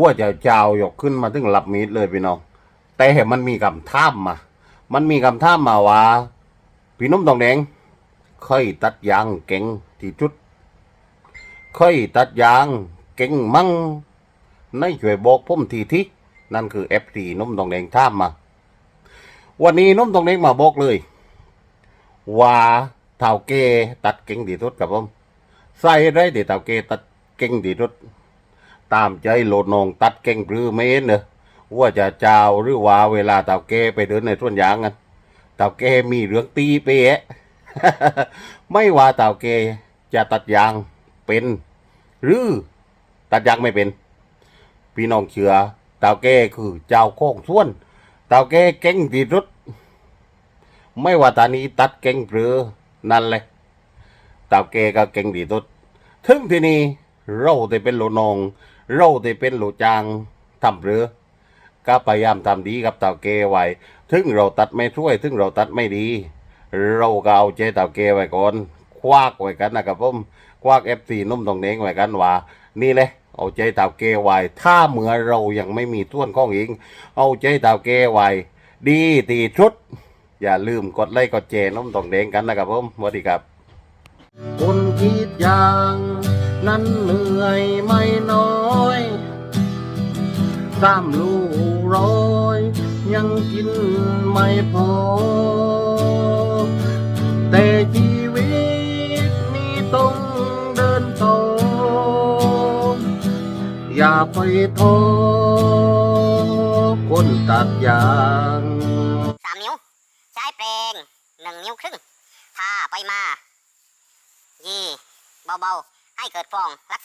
ว่าจะเจ้ายกขึ้นมาถึงหลับมีดเลยพี่น้อง แต่มันมีคำท่ามมา มันมีคำท่ามมาว่า พี่นุ่มทองแดงเคยตัดยางเก่งที่จุดเคยตัดยางเก่งมั่งในช่วยบอกผมทีที่นั่นคือเอฟซีนุ่มทองแดงท่ามมา วันนี้นุ่มทองแดงมาบอกเลย ว่าเท่าเกตัดเก่งที่สุดครับผมใส่ได้ที่เท่าเกตัดเก่งที่สุด ตามใจโหลดนองตัดเก่งหรือไม่เห็นเนอะว่าจะเจ้าหรือว่าเวลาเต่าแกไปเดินในสวนยางกันเต่าแกมีเรื่องตีเปะไม่ว่าเต่าแกจะตัดยางเป็น หรือตัดยางไม่เป็น พี่น้องเชื่อเต่าแกคือเจ้าของสวนเต่าแกเก่งที่สุดไม่ว่าตานี้ตัดเก่งหรือนั่นเลยเต่าแกก็เก่งที่สุดถึงที่นี่ เราได้เป็นโลนอง เราได้เป็นโลจางทำเรือก็พยายามทำดีกับเต่าเกไว้ถึงเราตัดไม่ช่วย ถึงเราตัดไม่ดี เราก็เอาใจเต่าเกไว้ก่อน คว้ากไว้กันนะครับผมคว้ากเอฟซีนุ่มตรงเน้งไว้กันว่า นี่เลยเอาใจเต่าเกไว้ถ้าเมื่อเรายังไม่มีต้วนข้องเองเอาใจเต่าเกไว้ดีตีชุด อย่าลืมกดไลค์กดแชร์นุ่มตรงเน้งกันนะครับผมสวัสดีครับคนคิดอย่าง นั้นเหนื่อยไม่น้อยสามลูกร้อย ยังกินไม่พอ แต่ชีวิตนี้ต้องเดินต่อ อย่าไปท้อคนตัดยางสามนิ้ว ใช้แปรงหนึ่งนิ้วครึ่งทาไปมา ยี่ เบาๆ ให้เกิดฟองลักษ